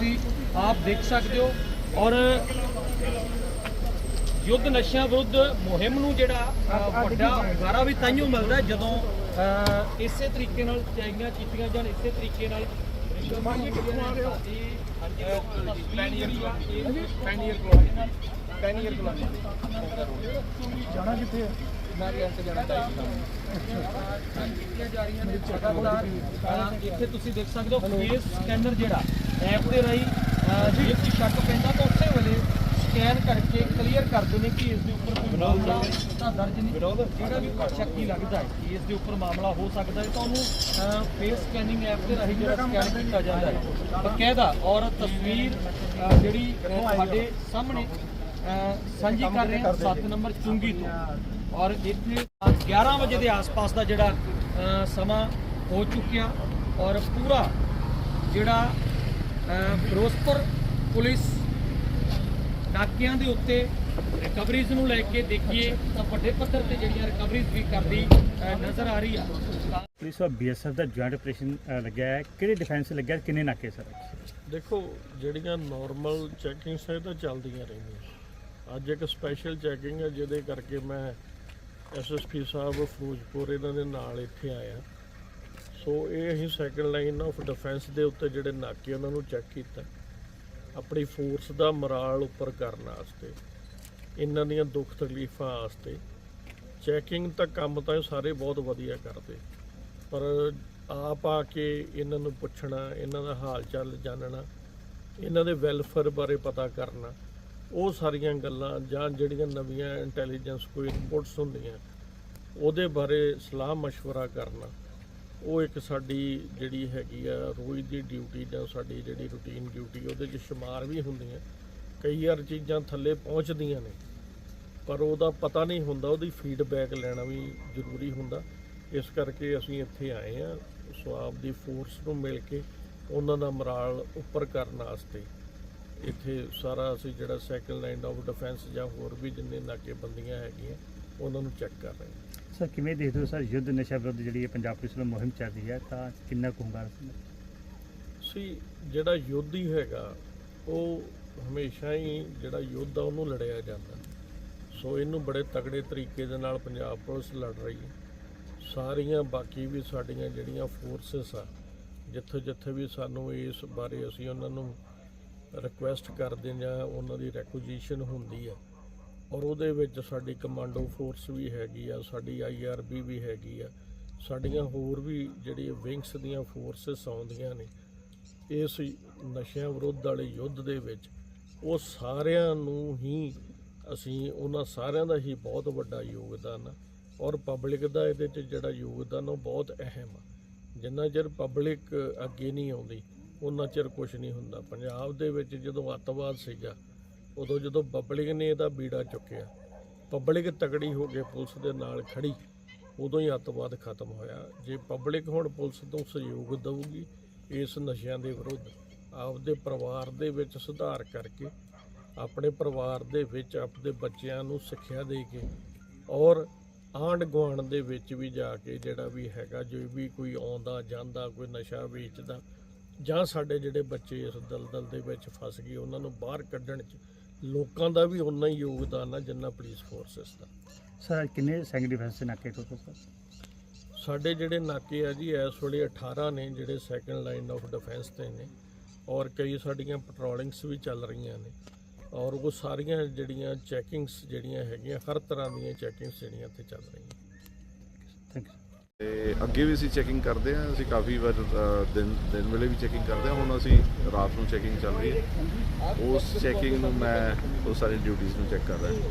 ਤੁਸੀਂ ਆਪ ਦੇਖ ਸਕਦੇ ਹੋ ਔਰ ਯੁੱਧ ਨਸ਼ਿਆਂ ਵਿਰੁੱਧ ਮੁਹਿੰਮ ਨੂੰ ਜਿਹੜਾ ਵੱਡਾ ਹੁੰਗਾਰਾ ਵੀ ਤਾਈਓ ਮਿਲਦਾ ਜਦੋਂ ਇਸੇ ਤਰੀਕੇ ਨਾਲ ਚਾਈਆਂ ਕੀਤੀਆਂ ਜਾਣ ਇਸੇ ਤਰੀਕੇ ਨਾਲ ਮਾਜੀ ਕਿੱਥੋਂ ਆ ਰਹੇ ਹੋ। ਪੈਨੀਅਰ ਪੈਨੀਅਰ ਪੈਨੀਅਰ ਜਾਣਾ ਕਿੱਥੇ ਮੈਂ ਰੈਂਟ ਜਾਣਾ ਚਾਹੀਦਾ ਇੱਥੇ ਤੁਸੀਂ ਦੇਖ ਸਕਦੇ ਹੋ ਫੇਸ ਸਕੈਨਰ ਜਿਹੜਾ ਐਪ ਦੇ ਰਾਹੀਂ ਜੇ ਕੋਈ ਸ਼ੱਕ ਪੈਂਦਾ ਤਾਂ ਉਸੇ ਵੇਲੇ ਸਕੈਨ ਕਰਕੇ ਕਲੀਅਰ ਕਰਦੇ ਨੇ ਕਿ ਇਸ ਦੇ ਉੱਪਰ ਕੋਈ ਮਾਮਲਾ ਤਾਂ ਦਰਜ ਨਹੀਂ। ਜਿਹੜਾ ਵੀ ਸ਼ੱਕੀ ਲੱਗਦਾ ਹੈ ਕਿ ਇਸ ਦੇ ਉੱਪਰ ਮਾਮਲਾ ਹੋ ਸਕਦਾ ਹੈ ਤਾਂ ਉਹਨੂੰ ਫੇਸ ਸਕੈਨਿੰਗ ਐਪ ਦੇ ਰਾਹੀਂ ਜਿਹੜਾ ਸਕੈਨ ਕੀਤਾ ਜਾਂਦਾ ਹੈ। ਬਕਾਇਦਾ ਔਰ ਤਸਵੀਰ ਜਿਹੜੀ ਤੁਹਾਡੇ ਸਾਹਮਣੇ ਸਾਂਝੀ ਕਰ ਰਹੇ ਹਾਂ 7 ਨੰਬਰ ਚੁੰਗੀ ਤੋਂ। ਔਰ ਇੱਥੇ 11 ਵਜੇ ਦੇ ਆਸ-ਪਾਸ ਦਾ ਜਿਹੜਾ ਸਮਾਂ ਹੋ ਚੁੱਕਿਆ। ਔਰ ਪੂਰਾ ਜਿਹੜਾ ਫਿਰੋਜ਼ਪੁਰ ਪੁਲਿਸ ਨਾਕਿਆਂ ਦੇ ਉੱਤੇ ਰਿਕਵਰੀਜ਼ ਨੂੰ ਲੈ ਕੇ ਦੇਖੀਏ ਤਾਂ ਵੱਡੇ ਪੱਧਰ ਤੇ ਜਿਹੜੀਆਂ ਰਿਕਵਰੀਜ਼ ਵੀ ਕਰਦੀ ਨਜ਼ਰ ਆ ਰਹੀ ਆ। ਪੁਲਿਸ ਔਰ ਬੀਐਸਐਫ ਦਾ ਜੁਆਇੰਟ ਆਪਰੇਸ਼ਨ ਲੱਗਿਆ ਹੈ। ਕਿਹੜੇ ਡਿਫੈਂਸ ਲੱਗਿਆ ਕਿੰਨੇ ਨਾਕੇ ਸਰ ਦੇਖੋ ਜਿਹੜੀਆਂ ਨਾਰਮਲ ਚੈਕਿੰਗਸ ਹੈ ਤਾਂ ਚੱਲਦੀਆਂ ਰਹਿੰਦੀਆਂ। ਅੱਜ ਇੱਕ ਸਪੈਸ਼ਲ ਚੈਕਿੰਗ ਹੈ ਜਿਹਦੇ ਕਰਕੇ ਮੈਂ ਐਸਐਸਪੀ ਸਾਹਿਬ ਫਿਰੋਜ਼ਪੁਰ ਇਹਨਾਂ ਦੇ ਨਾਲ ਇੱਥੇ ਆਇਆ। ਸੋ ਇਹ ਅਸੀਂ ਸੈਕੰਡ ਲਾਈਨ ਆਫ ਡਿਫੈਂਸ ਦੇ ਉੱਤੇ ਜਿਹੜੇ ਨਾਕੇ ਉਹਨਾਂ ਨੂੰ ਚੈੱਕ ਕੀਤਾ। ਆਪਣੀ ਫੋਰਸ ਦਾ ਮਰਾਲ ਉੱਪਰ ਕਰਨ ਵਾਸਤੇ, ਇਹਨਾਂ ਦੀਆਂ ਦੁੱਖ ਤਕਲੀਫਾਂ ਵਾਸਤੇ। ਚੈਕਿੰਗ ਤਾਂ ਕੰਮ ਤਾਂ ਇਹ ਸਾਰੇ ਬਹੁਤ ਵਧੀਆ ਕਰਦੇ। ਪਰ ਆਪ ਆ ਕੇ ਇਹਨਾਂ ਨੂੰ ਪੁੱਛਣਾ, ਇਹਨਾਂ ਦਾ ਹਾਲ ਚਾਲ ਜਾਣਨਾ, ਇਹਨਾਂ ਦੇ ਵੈਲਫੇਅਰ ਬਾਰੇ ਪਤਾ ਕਰਨਾ। ਉਹ ਸਾਰੀਆਂ ਗੱਲਾਂ ਜਾਂ ਜਿਹੜੀਆਂ ਨਵੀਆਂ ਇੰਟੈਲੀਜੈਂਸ ਕੋਈ ਇਨਪੁਟਸ ਹੁੰਦੀਆਂ, ਉਹਦੇ ਬਾਰੇ ਸਲਾਹ مشਵਰਾ ਕਰਨਾ, ਉਹ ਇੱਕ ਸਾਡੀ ਜਿਹੜੀ ਹੈਗੀ ਆ ਰੋਜ਼ ਦੀ ਡਿਊਟੀ ਜਾਂ ਸਾਡੀ ਜਿਹੜੀ ਰੁਟੀਨ ਡਿਊਟੀ ਉਹਦੇ 'ਚ ਸ਼ਮਾਰ ਵੀ ਹੁੰਦੀ ਹੈ ਕਈ ਵਾਰ ਚੀਜ਼ਾਂ ਥੱਲੇ ਪਹੁੰਚਦੀਆਂ ਨੇ, ਪਰ ਉਹਦਾ ਪਤਾ ਨਹੀਂ ਹੁੰਦਾ, ਉਹਦੀ ਫੀਡਬੈਕ ਲੈਣਾ ਵੀ ਜ਼ਰੂਰੀ ਹੁੰਦਾ। ਇਸ ਕਰਕੇ ਅਸੀਂ ਇੱਥੇ ਆਏ ਆ ਸੋ ਆਪ ਦੀ ਫੋਰਸ ਨੂੰ ਮਿਲ ਕੇ ਉਹਨਾਂ ਦਾ ਮਰਾਲ ਉੱਪਰ ਕਰਨ ਵਾਸਤੇ। ਇੱਥੇ ਸਾਰਾ ਅਸੀਂ ਜਿਹੜਾ ਸੈਕੰਡ ਲਾਈਨ ਆਫ ਡਿਫੈਂਸ ਜਾਂ ਹੋਰ ਵੀ ਜਿੰਨੇ ਨਾਕੇ ਬੰਦੀਆਂ ਹੈਗੀਆਂ ਉਹਨਾਂ ਨੂੰ ਚੈੱਕ ਕਰ ਰਹੇ ਹਾਂ। ਸਰ ਕਿਵੇਂ ਦੇਖਦੇ ਹੋ ਸਰ ਯੁੱਧ ਨਸ਼ਾ ਵਿਰੁੱਧ ਜਿਹੜੀ ਇਹ ਪੰਜਾਬ ਪੁਲਿਸ ਵੱਲੋਂ ਮੁਹਿੰਮ ਚੱਲ ਰਹੀ ਹੈ ਤਾਂ ਕਿੰਨਾ ਕੁ ਹੁੰਗਾਰਾ ਸੀ? ਜਿਹੜਾ ਯੋਧੀ ਹੈਗਾ ਉਹ ਹਮੇਸ਼ਾ ਹੀ ਜਿਹੜਾ ਯੁੱਧ ਆ ਉਹਨੂੰ ਲੜਿਆ ਜਾਂਦਾ। ਸੋ ਇਹਨੂੰ ਬੜੇ ਤਗੜੇ ਤਰੀਕੇ ਦੇ ਨਾਲ ਪੰਜਾਬ ਪੁਲਿਸ ਲੜ ਰਹੀ ਹੈ। ਸਾਰੀਆਂ ਬਾਕੀ ਵੀ ਸਾਡੀਆਂ ਜਿਹੜੀਆਂ ਫੋਰਸਸ ਆ ਜਿੱਥੇ ਜਿੱਥੇ ਵੀ ਸਾਨੂੰ ਇਸ ਬਾਰੇ ਅਸੀਂ ਉਹਨਾਂ ਨੂੰ ਰਿਕੁਐਸਟ ਕਰਦੇ ਜਾਂ ਉਹਨਾਂ ਦੀ ਰੈਕੁਜੀਸ਼ਨ ਹੁੰਦੀ ਆ ਔਰ ਉਹਦੇ ਵਿੱਚ ਸਾਡੀ ਕਮਾਂਡੋ ਫੋਰਸ ਵੀ ਹੈਗੀ ਆ, ਸਾਡੀ ਆਈਆਰਬੀ ਵੀ ਹੈਗੀ ਆ। ਸਾਡੀਆਂ ਹੋਰ ਵੀ ਜਿਹੜੀ ਵਿੰਗਸ ਦੀਆਂ ਫੋਰਸਸ ਆਉਂਦੀਆਂ ਨੇ, ਇਸ ਨਸ਼ਿਆਂ ਵਿਰੁੱਧ ਵਾਲੇ ਯੁੱਧ ਦੇ ਵਿੱਚ, ਉਹ ਸਾਰਿਆਂ ਨੂੰ ਹੀ ਅਸੀਂ, ਉਹਨਾਂ ਸਾਰਿਆਂ ਦਾ ਹੀ ਬਹੁਤ ਵੱਡਾ ਯੋਗਦਾਨ ਆ। ਔਰ ਪਬਲਿਕ ਦਾ ਇਹਦੇ 'ਚ ਜਿਹੜਾ ਯੋਗਦਾਨ ਉਹ ਬਹੁਤ ਅਹਿਮ ਆ। ਜਿੰਨਾ ਚਿਰ ਪਬਲਿਕ ਅੱਗੇ ਨਹੀਂ ਆਉਂਦੀ ਉਹਨਾਂ ਚਿਰ ਕੁਝ ਨਹੀਂ ਹੁੰਦਾ। ਪੰਜਾਬ ਦੇ ਵਿੱਚ ਜਦੋਂ ਅੱਤਵਾਦ ਸੀਗਾ, ਉਦੋਂ ਜਦੋਂ ਪਬਲਿਕ ਨੇ ਇਹਦਾ ਬੀੜਾ ਚੁੱਕਿਆ ਪਬਲਿਕ ਤਕੜੀ ਹੋ ਕੇ ਪੁਲਿਸ ਦੇ ਨਾਲ ਖੜੀ, ਉਦੋਂ ਹੀ ਅੱਤਵਾਦ ਖਤਮ ਹੋਇਆ। ਜੇ ਪਬਲਿਕ ਹੁਣ ਪੁਲਿਸ ਤੋਂ ਸਹਿਯੋਗ ਦੇਊਗੀ ਇਸ ਨਸ਼ਿਆਂ ਦੇ ਵਿਰੁੱਧ, ਆਪਦੇ ਪਰਿਵਾਰ ਦੇ ਵਿੱਚ ਸੁਧਾਰ ਕਰਕੇ, ਆਪਣੇ ਪਰਿਵਾਰ ਦੇ ਵਿੱਚ ਆਪਣੇ ਬੱਚਿਆਂ ਨੂੰ ਸਿੱਖਿਆ ਦੇ ਕੇ ਔਰ ਆਂਢ ਗੁਆਂਢ ਦੇ ਵਿੱਚ ਵੀ ਜਾ ਕੇ ਜਿਹੜਾ ਵੀ ਹੈਗਾ, ਜੋ ਵੀ ਕੋਈ ਆਉਂਦਾ, ਜਾਂਦਾ, ਕੋਈ ਨਸ਼ਾ ਵੇਚਦਾ ਜਾਂ ਸਾਡੇ ਜਿਹੜੇ ਬੱਚੇ ਇਸ ਦਲਦਲ ਦੇ ਵਿੱਚ ਫਸ ਗਏ ਉਹਨਾਂ ਨੂੰ ਬਾਹਰ ਕੱਢਣ 'ਚ ਲੋਕਾਂ ਦਾ ਵੀ ਉਨਾ ਹੀ ਯੋਗਦਾਨ ਆ ਜਿੰਨਾ ਪੁਲਿਸ ਫੋਰਸਸ ਦਾ। ਸਰ ਕਿੰਨੇ ਸੈਂਕ ਡਿਫੈਂਸ ਨਾਕੇ ਟੋਟਲ ਸਰ? ਸਾਡੇ ਜਿਹੜੇ ਨਾਕੇ ਆ ਜੀ ਇਸ ਵੇਲੇ 18 ਨੇ ਜਿਹੜੇ ਸੈਕੰਡ ਲਾਈਨ ਆਫ ਡਿਫੈਂਸ ਤੇ ਨੇ ਔਰ ਕਈ ਸਾਡੀਆਂ ਪੈਟਰੋਲਿੰਗਸ ਵੀ ਚੱਲ ਰਹੀਆਂ ਨੇ ਔਰ ਉਹ ਸਾਰੀਆਂ ਜਿਹੜੀਆਂ ਚੈਕਿੰਗਸ ਜਿਹੜੀਆਂ ਹੈਗੀਆਂ ਹਰ ਤਰ੍ਹਾਂ ਦੀਆਂ ਚੈਕਿੰਗਸ ਜਿਹੜੀਆਂ ਇੱਥੇ ਚੱਲ ਰਹੀਆਂ। ਥੈਂਕ ਯੂ ਤੇ ਅੱਗੇ ਵੀ ਅਸੀਂ ਚੈਕਿੰਗ ਕਰਦੇ ਹਾਂ, ਅਸੀਂ ਕਾਫੀ ਵਾਰ ਦਿਨ ਦਿਨ ਵੇਲੇ ਵੀ ਚੈਕਿੰਗ ਕਰਦੇ ਹਾਂ, ਹੁਣ ਅਸੀਂ ਰਾਤ ਨੂੰ ਚੈਕਿੰਗ ਚੱਲ ਰਹੀ ਹੈ। ਉਸ ਚੈਕਿੰਗ ਨੂੰ ਮੈਂ, ਉਹ ਸਾਰੀ ਡਿਊਟੀਆਂ ਨੂੰ ਚੈੱਕ ਕਰ ਰਿਹਾ।